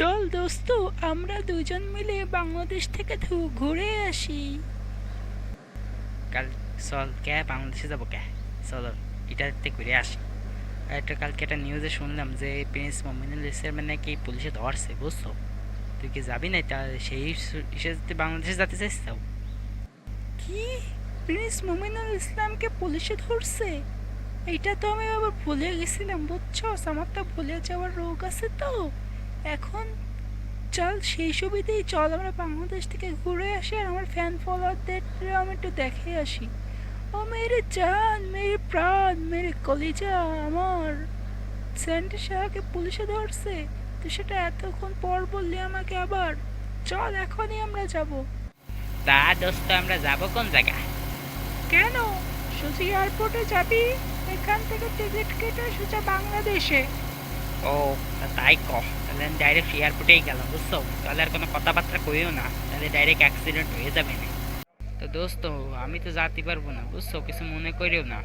চল দোস্ত আমরা দুজন মিলে বাংলাদেশ থেকে ঘুরে আসি। কাল চল কে বাংলাদেশে যাব কে চলো এটাতে ঘুরে আসি। একটা কালকে একটা নিউজে শুনলাম যে প্রিন্স মোমিনুল ইসলাম নাকি পুলিশে ধরছে বুঝছ? তুই কি যাবি না তা সেই হিসেবে তুই বাংলাদেশে যেতে চাইছিস তাও কি? প্রিন্স মুমিনুল ইসলামকে পুলিশে ধরছে? এটা তো আমি আবার ভুলে গেছিলাম বুঝছ? আমার তো ভুলে যাওয়ার রোগ আছে তো। এখন চল সেই সুবিধেই চল। আমরা বাংলাদেশ থেকে ঘুরে আসি আর আমার ফ্যান ফলোয়ারদের আমি একটু দেখে আসি। ও মেরে জান মেরে প্রাণ মেরে কলিজা আমার। স্যান্ডি শাহকে পুলিশে ধরছে তো সেটা এতক্ষণ পর বললি আমাকে আবার। চল এখনই আমরা যাব। তা দোস্ত আমরা যাব কোন জায়গায়? কেন? সোজা এয়ারপোর্টে যাবি? এখান থেকে টিকিট কেটে সোজা বাংলাদেশে। ও তাই ক। তাহলে আমি ডাইরেক্ট এয়ারপোর্টেই গেলাম, বুঝছ? তাহলে আর কোনো কথাবার্তা কইও না, তাহলে ডাইরেক্ট অ্যাক্সিডেন্ট হয়ে যাবে না। তো দোস্ত, আমি তো যেতে পারব না, বুঝছ? কিছু মনে করিও না।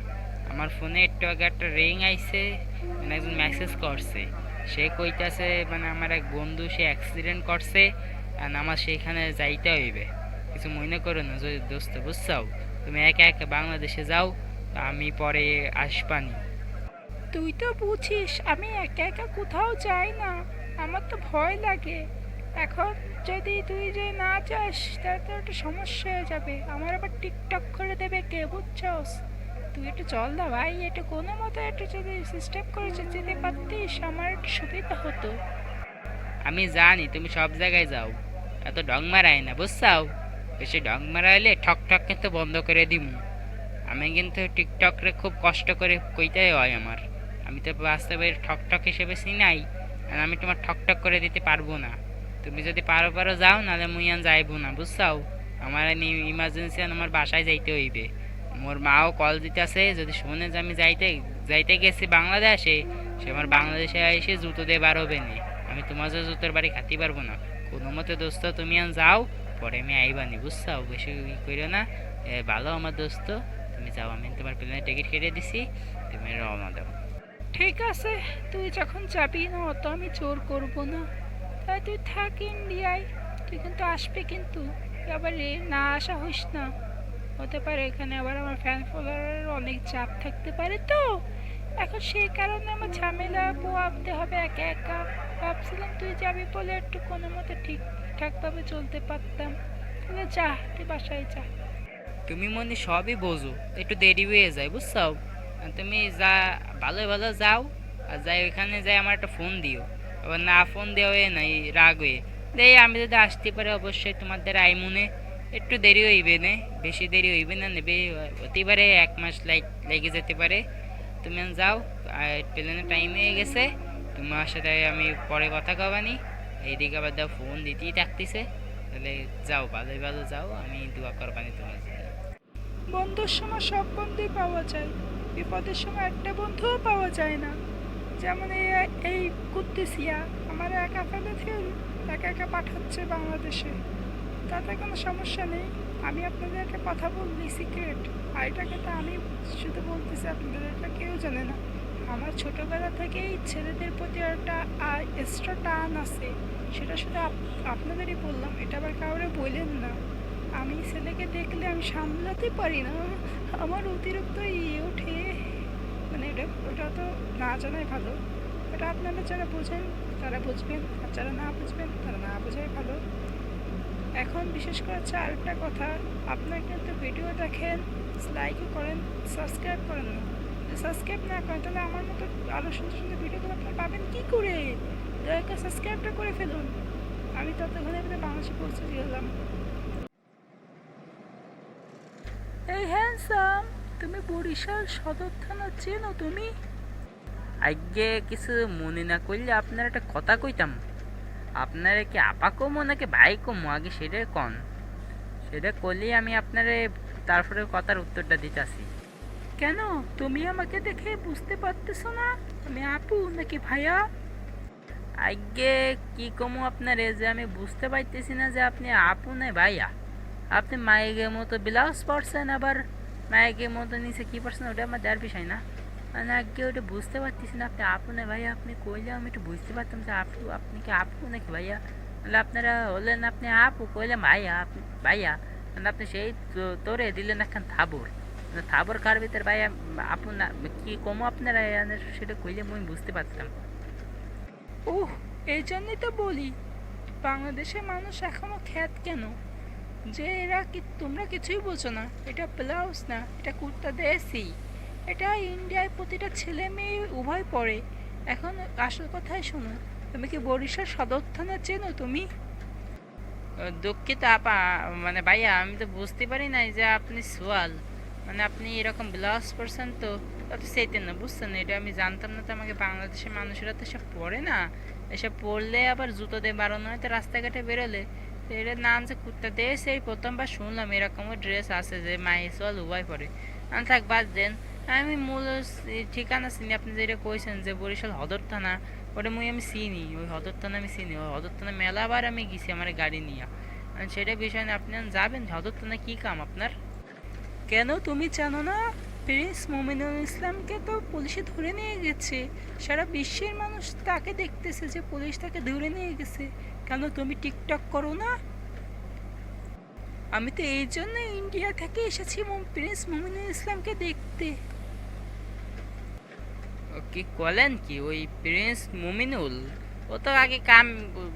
আমার ফোনে একটু আগে একটা রিং আইছে মানে একজন মেসেজ করছে। সে কইতাছে মানে আমার এক বন্ধু, সে অ্যাক্সিডেন্ট করছে আর আমার সেইখানে যাইতে হইবে। কিছু মনে করো না, যদি দোস্ত, বুঝছ? তুমি একা একা বাংলাদেশে যাও আমি পরে আসবানি। তুই তো বুঝিস, আমি একা একা কোথাও যাই না। আমার তো ভয় লাগে। এখন যদি তুই যে না যাস, তাহলে তো একটা সমস্যা হয়ে যাবে। আমার আবার টিকটক করে দেবে কে বুঝছস? তুই একটু চল না ভাই একটু কোনো মতো একটু যদি সিস্টেম করে যেতে পারতিস, আমার একটু সুবিধা হতো। আমি জানি, তুমি সব জায়গায় যাও। এত ডং মারাই না, বুঝছাও? বেশি ডং মারাইলে ঠক ঠক কিন্তু বন্ধ করে দিম। আমি কিন্তু টিকটকরে খুব কষ্ট করে কইতে হয় আমার। আমি তো বাস্তবে ঠক ঠক হিসেবে চিনাই আর আমি তোমার ঠক ঠক করে দিতে পারব না। তুমি যদি পারো পারো যাও, নাহলে মুই আর যাইবো না, বুঝছাও? আমার ইমার্জেন্সি আমার বাসায় যাইতে হইবে। মোর মাও কল দিতেছে, যদি শুনে যে আমি যাইতে যাইতে গেছি বাংলাদেশে, সে আমার বাংলাদেশে এসে জুতো দিয়ে হবে না। আমি তোমার যে জুতোর বাড়ি খাতে পারব না। কোনো মতে দোস্ত, তুমি আন যাও, পরে আমি আইবানি বুঝছাও? বেশি ই করিও না। ভালো আমার দোস্ত, তুমি যাও, আমি তোমার প্লেনের টিকিট কেটে দিছি, তুমি রওনা দাও। ঠিক আছে, তুই যখন যাবি না, অত আমি জোর করব না। তাই তুই থাক ইন্ডিয়ায়, তুই কিন্তু আসবি কিন্তু। আবার না আসা হইস না। হতে পারে এখানে আবার আমার ফ্যান ফলোয়ারের অনেক চাপ থাকতে পারে তো। এখন সেই কারণে আমার ঝামেলা পোয়াতে হবে একা একা। ভাবছিলাম তুই যাবি বলে একটু কোনো মতো ঠিকঠাকভাবে চলতে পারতাম। তাহলে যা, তুই বাসায় যা। তুমি মনে সবই বোঝো, একটু দেরি হয়ে যায়, বুঝছাও? তুমি যা, ভালো ভালো যাও, আর যাই ওইখানে যাই আমার একটা ফোন দিও। আবার না ফোন দেওয়া নাই, রাগ হয়ে। দেই, আমি যদি আসতে পারি, অবশ্যই তোমার দ্বারা আইমুনে। একটু দেরি হইবে না, বেশি দেরি হইবে না, নেবে, হতে পারে এক মাস লাইক লেগে যেতে পারে। তুমি যাও, আর প্লেনের টাইম হয়ে গেছে। তোমার সাথে আমি পরে কথা কবানি। এইদিকে আবার দাও ফোন দিতেই থাকতেছে। তাহলে যাও ভালোই ভালো যাও, আমি দোয়া করবানি তোমার জন্য। বন্ধুর সময় সব বন্ধুই পাওয়া যায়। বিপদের সময় একটা বন্ধুও পাওয়া যায় না। যেমন এই এই কুদ্দিসিয়া, আমার একা ফেলে ফেল, একা একা পাঠাচ্ছে বাংলাদেশে। তাতে কোনো সমস্যা নেই। আমি আপনাদেরকে কথা বললি সিক্রেট আর এটাকে তো আমি শুধু বলতেছি আপনাদের, এটা কেউ জানে না। আমার ছোটোবেলা থেকেই ছেলেদের প্রতি একটা এক্সট্রা টান আছে। সেটা শুধু আপ- আপনাদেরই বললাম, এটা আবার কাউরে বললেন না। আমি ছেলেকে দেখলে আমি সামলাতে পারি না। আমার অতিরিক্ত ইয়ে ওঠে। মানে ওটা তো না জানাই ভালো। এটা আপনারা যারা বোঝেন, তারা বুঝবেন, আর যারা না বুঝবেন, তারা না বোঝাই ভালো। এখন বিশেষ করে হচ্ছে আরেকটা কথা, আপনারা কিন্তু ভিডিও দেখেন লাইকও করেন সাবস্ক্রাইব করেন না। সাবস্ক্রাইব না করেন, তাহলে আমার মতো আরও সুন্দর সুন্দর ভিডিওগুলো আপনারা পাবেন কী করে? দয়া করে সাবস্ক্রাইবটা করে ফেলুন। আমি ততক্ষণে আপনাদের বাংলাদেশে পৌঁছে গেলাম এই হ্যান্ডসাম তুমি বরিশাল সদর থানা চেনো তুমি? আগে কিছু মনে না করলে আপনার একটা কথা কইতাম। আপনারা কি আপা কমো নাকি ভাই কমো? আগে সেটা কন। সেটা করলেই আমি আপনারে তারপরে কথার উত্তরটা দিতেছি। কেন? তুমি আমাকে দেখে বুঝতে পারতেছো না? আমি আপু নাকি ভাইয়া? আগে কি কমো আপনারে যে আমি বুঝতে পারতেছি না যে আপনি আপু না ভাইয়া। আপনি মায়ের মতো ব্লাউজ পরছেন আবার। মায়ের মতো নিচে কী পরছেন ওটা আমার দেওয়ার বিষয় না মানে আগে ওটা বুঝতে পারতেছি না আপনি আপু না ভাইয়া আপনি কইলে আমি একটু বুঝতে পারতাম যে আপু আপনি কি আপু নাকি ভাইয়া মানে আপনারা হলেন আপনি আপু কইলাম ভাইয়া আপনি ভাইয়া মানে আপনি সেই তোরে দিলেন একখান থাবর থাবর কার ভিতর ভাইয়া আপু না কি কমো আপনারা সেটা কইলে আমি বুঝতে পারতাম ওহ এই জন্যই তো বলি বাংলাদেশের মানুষ এখনও খ্যাত কেন যে এরা কি, তোমরা কিছুই বোঝো না। এটা ব্লাউজ না, এটা কুর্তা দেশি এটা ইন্ডিয়ায় প্রতিটা ছেলে মেয়ে উভয় পরে। এখন আসল কথাই শোনো, তুমি কি বরিশাল সদর থানা চেনো তুমি? দুঃখিত আপা মানে ভাইয়া, আমি তো বুঝতে পারি নাই যে আপনি সোয়াল। মানে আপনি এরকম ব্লাউজ পরছেন তো অত সেইতেন না, বুঝছেন এটা আমি জানতাম না তো আমাকে বাংলাদেশের মানুষেরা তো এসব পরে না। এসব পরলে আবার জুতো দিয়ে বাড়ানো হয় তো রাস্তাঘাটে বেরোলে। তো নাম যে কুর্তা দিয়ে সেই প্রথমবার শুনলাম এরকমও ড্রেস আছে যে মাই সোয়াল উভয় পরে আমি থাক দেন আমি মূল ঠিকানা চিনি আপনি যেটা কইছেন যে বরিশাল হদর থানা ওটা মুই আমি চিনি ওই হদর থানা আমি চিনি ওই হদর থানা মেলাবার আমি গেছি আমার গাড়ি নিয়ে সেটা বিষয় না আপনি যাবেন হদর থানা কি কাম আপনার কেন তুমি জানো না প্রিন্স মোমিনুল ইসলামকে তো পুলিশে ধরে নিয়ে গেছে সারা বিশ্বের মানুষ তাকে দেখতেছে যে পুলিশ তাকে ধরে নিয়ে গেছে কেন তুমি টিকটক করো না? আমি তো এই জন্য ইন্ডিয়া থেকে এসেছি প্রিন্স মোমিনুল ইসলামকে দেখতে। কি বলেন কি? ওই প্রিন্স মুমিনুল? ও তো আগে কাম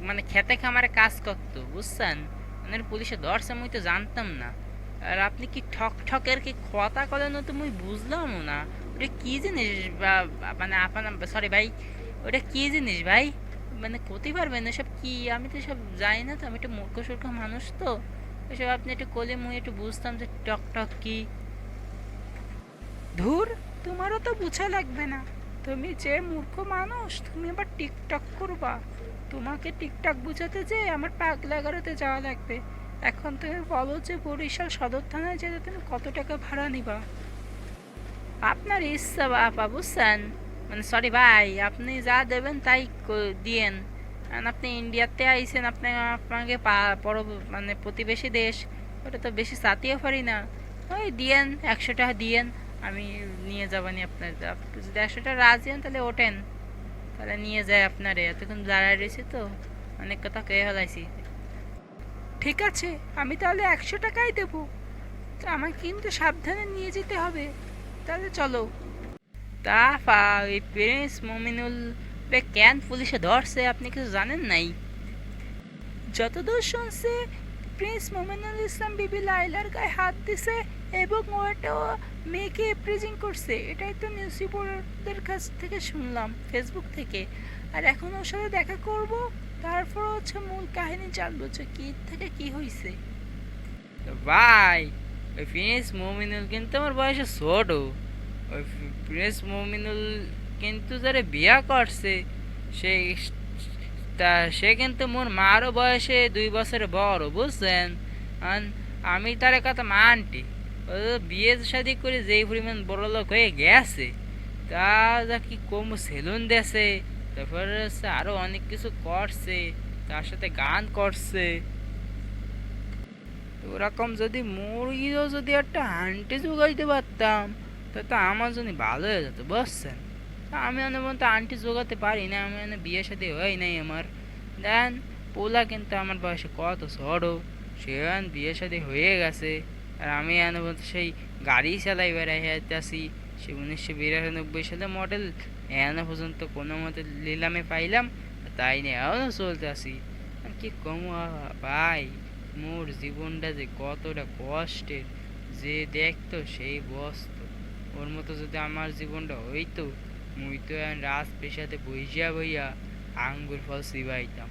মানে খেতে খামারে কাজ করতো, বুঝছেন? মানে পুলিশে ধরছে মুই তো জানতাম না। আর আপনি কি ঠক ঠকের কি কথা করেন তো মুই বুঝলাম না। ওটা কি জিনিস বা মানে আপনার সরি ভাই, ওটা কি জিনিস ভাই? মানে ক্ষতি পারবেন এসব কি? আমি তো সব জানি না তো আমি একটু মূর্খ সূর্খ মানুষ তো। এসব আপনি একটু কোলে মুই একটু বুঝতাম যে টক টক কি। ধুর তোমারও তো বুঝা লাগবে না। তুমি যে মূর্খ মানুষ তুমি আবার টিকটক করবা। তোমাকে টিকটক বুঝাতে যে আমার পাগলাগারোতে যাওয়া লাগবে। এখন তুমি বলো যে বরিশাল সদর থানায় যেতে তুমি কত টাকা ভাড়া নিবা। আপনার ইচ্ছা বাপা বুঝছেন মানে সরি ভাই আপনি যা দেবেন তাই ক- দিয়েন। আপনি ইন্ডিয়াতে আইছেন, আপনি আপনাকে পর মানে প্রতিবেশী দেশ, ওটা তো বেশি চাতিও পারি না। ওই দিয়েন, একশো টাকা দিয়েন, আমি নিয়ে যাবানি আপনার আপনি যদি একশো টাকা রাজি হন, তাহলে ওঠেন। তাহলে নিয়ে যায় আপনারে, এতক্ষণ দাঁড়ায় রয়েছে তো, অনেক কথা কে ফেলাইছি। ঠিক আছে, আমি তাহলে একশো টাকাই দেবো। তো আমাকে কিন্তু সাবধানে নিয়ে যেতে হবে। তাহলে চলো। তা পা ওই প্রিন্স মমিনুল রে কেন? পুলিশে ধরছে, আপনি কিছু জানেন নাই? যতদূর শুনছে, প্রিন্স মোমিনুল ইসলাম বিবি লাইলার গায়ে হাত দিছে এবং ওটা মেয়েকে প্রেজেন্ট করছে। এটাই তো নিউজ রিপোর্টারদের কাছ থেকে শুনলাম ফেসবুক থেকে। আর এখন ওর সাথে দেখা করব, তারপর হচ্ছে মূল কাহিনী জানব যে কি থেকে কি হয়েছে ভাই, ওই প্রিন্স মমিনুল কিন্তু আমার বয়সে ছোট। ওই প্রিন্স মমিনুল কিন্তু যারা বিয়া করছে, সে তা, সে কিন্তু মোর মারও বয়সে দুই বছরের বড়, বুঝছেন? আমি তার কথা মানটি। বিয়ে শাদি করে যেই পরিমাণ বড় লোক হয়ে গেছে, তা যা কি কম সেলুন দেছে, তারপরে হচ্ছে আরও অনেক কিছু করছে, তার সাথে গান করছে। ওরকম যদি মুরগিও যদি একটা আন্টি জোগাইতে পারতাম তা তো আমার জন্য ভালো হয়ে যেত, বুঝছেন? আমি অনেক মতো আন্টি জোগাতে পারি না, আমি অনেক বিয়ে সাথে হয় নাই আমার। দেন পোলা কিন্তু আমার বয়সে কত ছোট, সে বিয়ে সাথে হয়ে গেছে। আর আমি এনে বলতে সেই গাড়ি চালাই বেড়াই আসি সে উনিশশো বিরানব্বই সালে মডেল এখনও পর্যন্ত কোনো মতে নিলামে পাইলাম, তাই নিয়ে এখনও চলতে আসি কি কম ভাই, মোর জীবনটা যে কতটা কষ্টের, যে দেখতো সেই বসত। ওর মতো যদি আমার জীবনটা হইতো মুই তো এখন রাজ পেশাতে বইসা বইয়া আঙ্গুর ফল সিবাইতাম।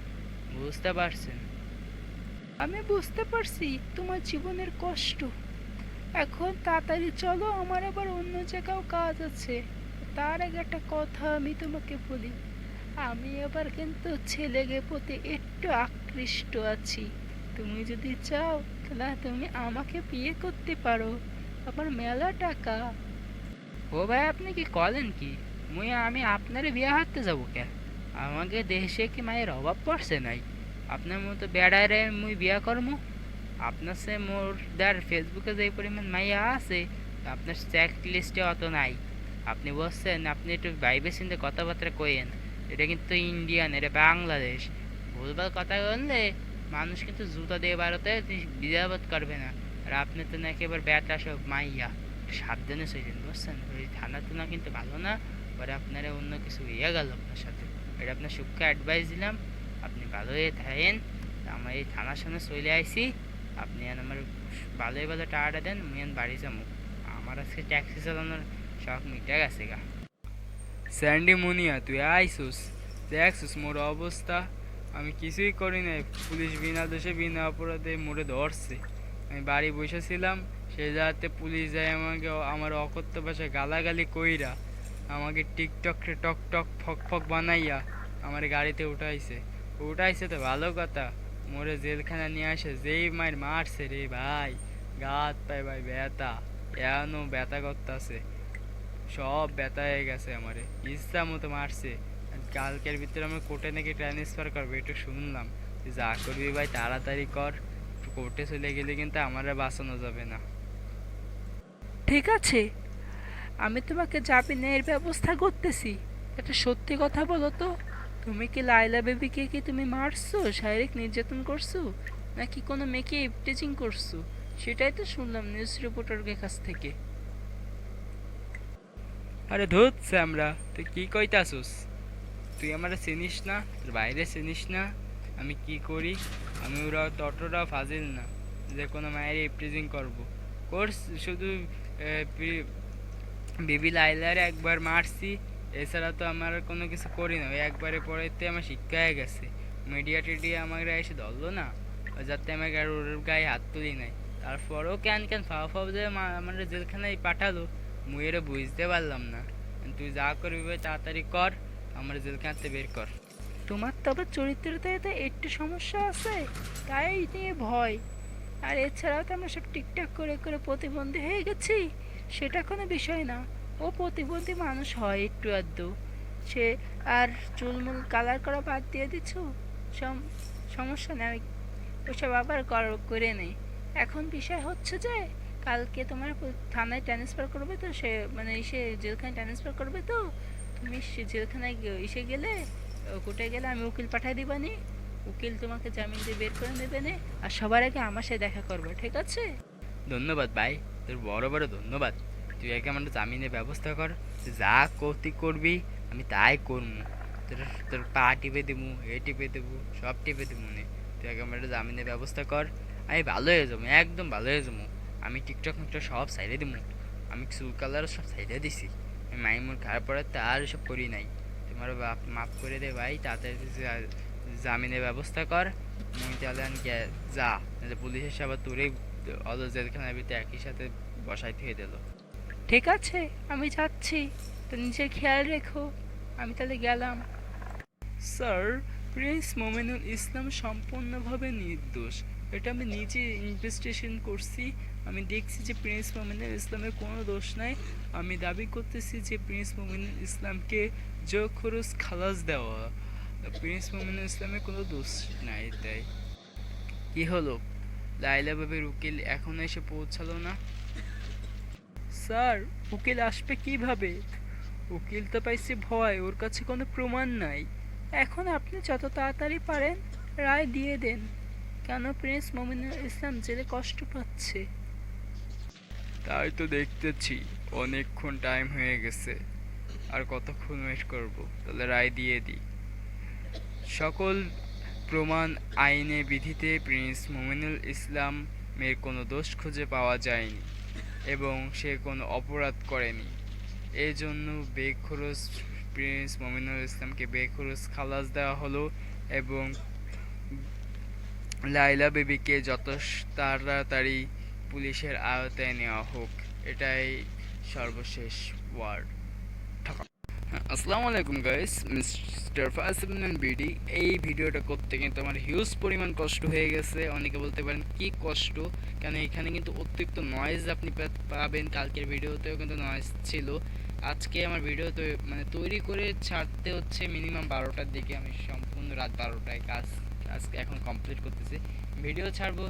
বুঝতে পারছেন? আমি বুঝতে পারছি তোমার জীবনের কষ্ট। এখন তাড়াতাড়ি চলো আমার আবার অন্য জায়গাও কাজ আছে। তার আগে একটা কথা আমি তোমাকে বলি। আমি আবার কিন্তু ছেলেকে প্রতি একটু আকৃষ্ট আছি। তুমি যদি চাও তাহলে তুমি আমাকে বিয়ে করতে পারো। আমার মেলা টাকা। ও ভাই আপনি কি করেন কি? মুই আমি আপনারে বিয়ে হারতে যাব কে? আমাকে দেশে কি মায়ের অভাব পড়ছে নাই? আপনার মতো বেড়ারে মুই বিয়া করমু। আপনার সে মোর দার ফেসবুকে যে পরিমাণ মাইয়া আছে, আপনার চেক লিস্টে অত নাই। আপনি বলছেন আপনি একটু বাইবে চিন্তে কথাবার্তা কইেন এটা কিন্তু ইন্ডিয়ান এটা বাংলাদেশ ভুলভাল কথা বললে মানুষ কিন্তু জুতা দিয়ে বাড়াতে বিদাবাদ করবে না। আর আপনি তো নাকি এবার ব্যাটা সব মাইয়া। সাবধানে চলছেন বুঝছেন? ওই থানা টুনা কিন্তু ভালো না। পরে আপনারা অন্য কিছু ইয়ে গেল আপনার সাথে। এটা আপনার সূক্ষ্ম অ্যাডভাইস দিলাম। আপনি ভালো হয়ে থাকেন। আমার এই থানার সামনে চলে আইসি আপনি আমার ভালোই ভালো টাকাটা দেন, আমি বাড়ি যাব। আমার আজকে ট্যাক্সি চালানোর শখ মিটে গেছে গা। স্যান্ডি মুনিয়া, তুই আইসুস? দেখছিস মোর অবস্থা। আমি কিছুই করি নাই। পুলিশ বিনা দোষে বিনা অপরাধে মোরে ধরছে। আমি বাড়ি বসেছিলাম। সে যাতে পুলিশ যায় আমাকে, আমার অকথ্য ভাষায় গালাগালি কইরা আমাকে টিকটক টক টক ফক ফক বানাইয়া আমার গাড়িতে উঠাইছে। উঠাইছে তো ভালো কথা। মোরে জেলখানা নিয়ে আসে, যেই মায়ের মারছে রে ভাই। গাত পায় ভাই ব্যথা, এখনও ব্যথা করতেছে। সব ব্যথা হয়ে গেছে আমারে। ইচ্ছা মতো মারছে। কালকের ভিতরে আমি কোর্টে নাকি ট্রান্সফার করব, একটু শুনলাম। যা করবি ভাই, তাড়াতাড়ি কর। কোর্টে চলে গেলে কিন্তু আমার বাঁচানো যাবে না। ঠিক আছে। আমি তোমাকে জামিনের ব্যবস্থা করতেছি, এটা সত্যি কথা বলো তো। তুমি কি লাইলা বেবিকে কি তুমি মারছো, শারীরিক নির্যাতন করছ, নাকি কোনো মেয়েকে ইপটিজিং করছ? সেটাই তো শুনলাম নিউজ রিপোর্টারের কাছ থেকে। আরে ধরছে আমরা তুই কি কইতাছুস? তুই আমার চিনিস না, তোর বাইরে চিনিস না, আমি কি করি? আমি ওরা ততটা ফাজিল না যে কোনো মায়ের ইপ্রিজিং করব। কোর্স, শুধু বিবি লাইলারে একবার মারছি, এছাড়া তো আমার কোনো কিছু করি না। ওই একবারে পরেতে আমার শিক্ষা হয়ে গেছে। মিডিয়া টিডিয়া আমার এসে ধরলো না, যাতে আমাকে আর ওর গায়ে হাত তুলি নাই। তারপরেও কেন কেন ফাও ফাও যে আমার জেলখানায় পাঠালো, মুই এটা বুঝতে পারলাম না। তুই যা করবি তাড়াতাড়ি কর, আমার জেলখানাতে বের কর। তোমার তো আবার চরিত্রতে তো একটু সমস্যা আছে, তাই নিয়ে ভয়। আর এছাড়াও তো আমরা সব ঠিকঠাক করে করে প্রতিবন্ধী হয়ে গেছি। সেটা কোনো বিষয় না। ও প্রতিবন্ধী মানুষ হয় একটু আধটু। সে আর চুলমুল কালার করা বাদ দিয়ে দিচ্ছ? সম- সমস্যা নেই। আমি ওসব আবার কর- নেই এখন বিষয় হচ্ছে যে, কালকে তোমার থানায় ট্রান্সফার করবে তো সে মানে এসে জেলখানায় ট্রান্সফার করবে তো? তুমি সে জেলখানায় এসে গেলে, ও কোর্টে গেলে আমি উকিল পাঠাই দিবানি। উকিল তোমাকে জামিন দিয়ে বের করে নেবে নে। আর সবার আগে আমার সাথে দেখা করবে, ঠিক আছে? ধন্যবাদ ভাই, তোর বড় বড় ধন্যবাদ। তুই আগে আমার জামিনের ব্যবস্থা কর যা করতে করবি, আমি তাই করব তোর তোর পা টিপে দেবো এ টিপে দেবো, সব টিপে দেবো নে। তুই আগে আমার জামিনের ব্যবস্থা কর, আমি ভালো হয়ে যাব, একদম ভালো হয়ে যাব। আমি টিকটক মিকটক সব সাইডে দেবো আমি চুল কালার সব সাইডে দিছি। আমি মাইমুর খারাপ পড়ার আর সব করি নাই। তোমার বাপ, মাফ করে দে ভাই, তাড়াতাড়ি জামিনের ব্যবস্থা কর। মুই তাহলে গে- যা পুলিশের সাথে তোরে অল জেলখানার ভিতরে একই সাথে বসাই থেকে দিল ঠিক আছে আমি যাচ্ছি। তো নিজের খেয়াল রেখো আমি তাহলে গেলাম। স্যার প্রিন্স মোমিনুল ইসলাম সম্পূর্ণভাবে নির্দোষ। এটা আমি নিজে ইনভেস্টিগেশন করছি। আমি দেখছি যে প্রিন্স মোমিনুল ইসলামের কোনো দোষ নাই। আমি দাবি করতেছি যে প্রিন্স মোমিনুল ইসলামকে জো খরচ খালাস দেওয়া। প্রিন্স মোমিনুল ইসলামের কোনো দোষ নাই তাই। কি হলো? লাইলা বাবের উকিল এখনও এসে পৌঁছালো না। স্যার, উকিল আসবে কীভাবে? উকিল তো পাইছে ভয়, ওর কাছে কোনো প্রমাণ নাই। এখন আপনি যত তাড়াতাড়ি পারেন, রায় দিয়ে দেন। কেন প্রিন্স মমিনুল ইসলাম জেলে কষ্ট পাচ্ছে? তাই তো দেখতেছি, অনেকক্ষণ টাইম হয়ে গেছে। আর কতক্ষণ ওয়েট করব? তাহলে রায় দিয়ে দিই। সকল প্রমাণ আইনে বিধিতে প্রিন্স মোমিনুল ইসলামের কোনো দোষ খুঁজে পাওয়া যায়নি এবং সে কোনো অপরাধ করেনি। এই জন্য বেখরচ প্রিন্স মোমিনুল ইসলামকে বেখরচ খালাস দেওয়া হলো এবং লাইলা বেবিকে যত তাড়াতাড়ি পুলিশের আওতায় নেওয়া হোক, এটাই সর্বশেষ ওয়ার্ড। আসসালামু আলাইকুম গাইস মিস্টার ফাসিবিন বিডি এই ভিডিওটা করতে কিন্তু আমার হিউজ পরিমাণ কষ্ট হয়ে গেছে। অনেকে বলতে পারেন, কি কষ্ট? কেন এখানে কিন্তু অতিরিক্ত নয়েজ আপনি পাবেন। কালকের ভিডিওতেও কিন্তু নয়েজ ছিল। আজকে আমার ভিডিও তো মানে তৈরি করে ছাড়তে হচ্ছে মিনিমাম বারোটার দিকে। আমি সম্পূর্ণ রাত বারোটায় কাজ আজকে এখন কমপ্লিট করতেছি। ভিডিও ছাড়বো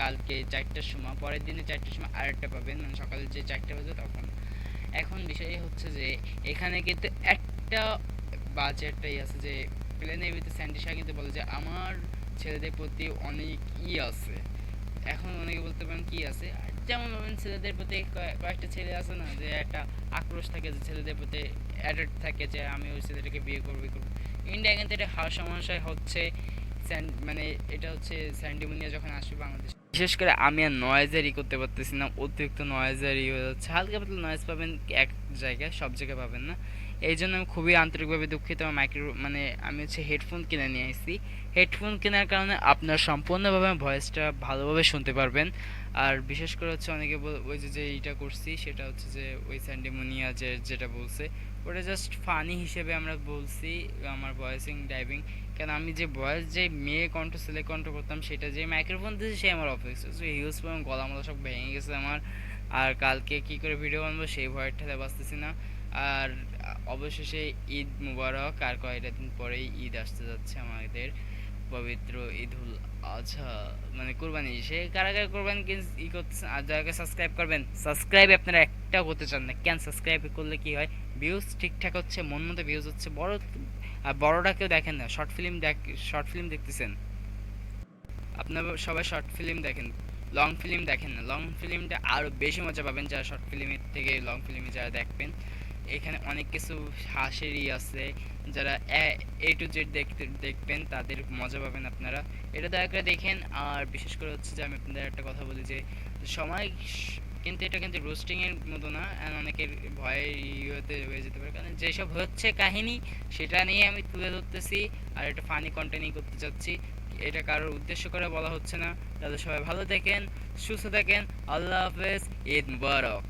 কালকে চারটার সময়। পরের দিনে চারটার সময় আরেকটা পাবেন। মানে সকালে যে চারটে বাজে তখন এখন বিষয় হচ্ছে যে এখানে কিন্তু একটা বাজে একটাই আছে যে প্লেনের ভিতরে স্যান্ডি শাহ কিন্তু বলে যে আমার ছেলেদের প্রতি অনেক ই আছে। এখন অনেকে বলতে পারেন কি আছে? যেমন বলেন ছেলেদের প্রতি কয়েকটা ছেলে আছে না যে একটা আক্রোশ থাকে যে ছেলেদের প্রতি অ্যাডাল্ট থাকে যে আমি ওই ছেলেটাকে বিয়ে করব করব। ইন্ডিয়া কিন্তু এটা হওয়ার সমস্যা হচ্ছে। মানে এটা হচ্ছে স্যান্ডিমোনিয়া যখন আসবে বাংলাদেশ। বিশেষ করে আমি আর নয়েজেরই করতে পারতেছি না, অতিরিক্ত নয়েজেরই হয়ে যাচ্ছে হালকা পাতলা নয়েজ পাবেন এক জায়গায়, সব জায়গায় পাবেন না। এই জন্য আমি খুবই আন্তরিকভাবে দুঃখিত, মাইক্রো মানে আমি হচ্ছে হেডফোন কিনে নিয়ে এসেছি হেডফোন কেনার কারণে আপনার সম্পূর্ণভাবে ভয়েসটা ভালোভাবে শুনতে পারবেন। আর বিশেষ করে হচ্ছে অনেকে ওই যে যে এইটা করছি, সেটা হচ্ছে যে ওই স্যান্ডিমোনিয়া যে, যেটা বলছে, ওটা জাস্ট ফানি হিসেবে আমরা বলছি, আমার ভয়েসিং ডাইভিং কেন আমি যে ভয়েস যে মেয়ে কণ্ঠ, ছেলে কণ্ঠ করতাম, সেটা যে মাইক্রোফোন দিয়েছি, সে আমার অফিস হিউজ পরিমাণ গলা মলা সব ভেঙে গেছে আমার। আর কালকে কি করে ভিডিও বানাবো, সেই ভয়ের ঠেলে বাঁচতেছি না। আর অবশেষে ঈদ মুবারক আর কয়েকটা দিন পরেই ঈদ আসতে যাচ্ছে আমাদের পবিত্র ঈদুল আজহা মানে কোরবানি। সে কারা কারা কোরবানি ই করতেছেন আর যারা সাবস্ক্রাইব করবেন সাবস্ক্রাইব আপনারা একটাও করতে চান না। কেন সাবস্ক্রাইব করলে কি হয়? ভিউজ ঠিকঠাক হচ্ছে, মন মতো ভিউজ হচ্ছে, বড় আর বড়টা কেউ দেখেন না শর্ট ফিল্ম দেখ শর্ট ফিল্ম দেখতেছেন। আপনারা সবাই শর্ট ফিল্ম দেখেন লং ফিল্ম দেখেন না। লং ফিল্মটা আরও বেশি মজা পাবেন যারা শর্ট ফিল্মের থেকে লং ফিল্মে যারা দেখবেন। এখানে অনেক কিছু হাসিরই আছে। যারা এ টু জেড দেখতে, দেখবেন, তাদের মজা পাবেন আপনারা। এটা দয়া করে দেখেন, আর বিশেষ করে হচ্ছে যে আমি আপনাদের একটা কথা বলি যে, সময় কিন্তু এটা কিন্তু রোস্টিং এর মতো না অনেকের ভয়ে ইয়েতে হয়ে যেতে পারে। কারণ যেসব হচ্ছে কাহিনী, সেটা নিয়ে আমি তুলে ধরতেছি, আর এটা ফানি কন্টেন্টই করতে চাচ্ছি এটা কারোর উদ্দেশ্য করে বলা হচ্ছে না। তাদের সবাই ভালো থাকেন, সুস্থ থাকেন। আল্লাহ হাফেজ, ঈদ মুবারক।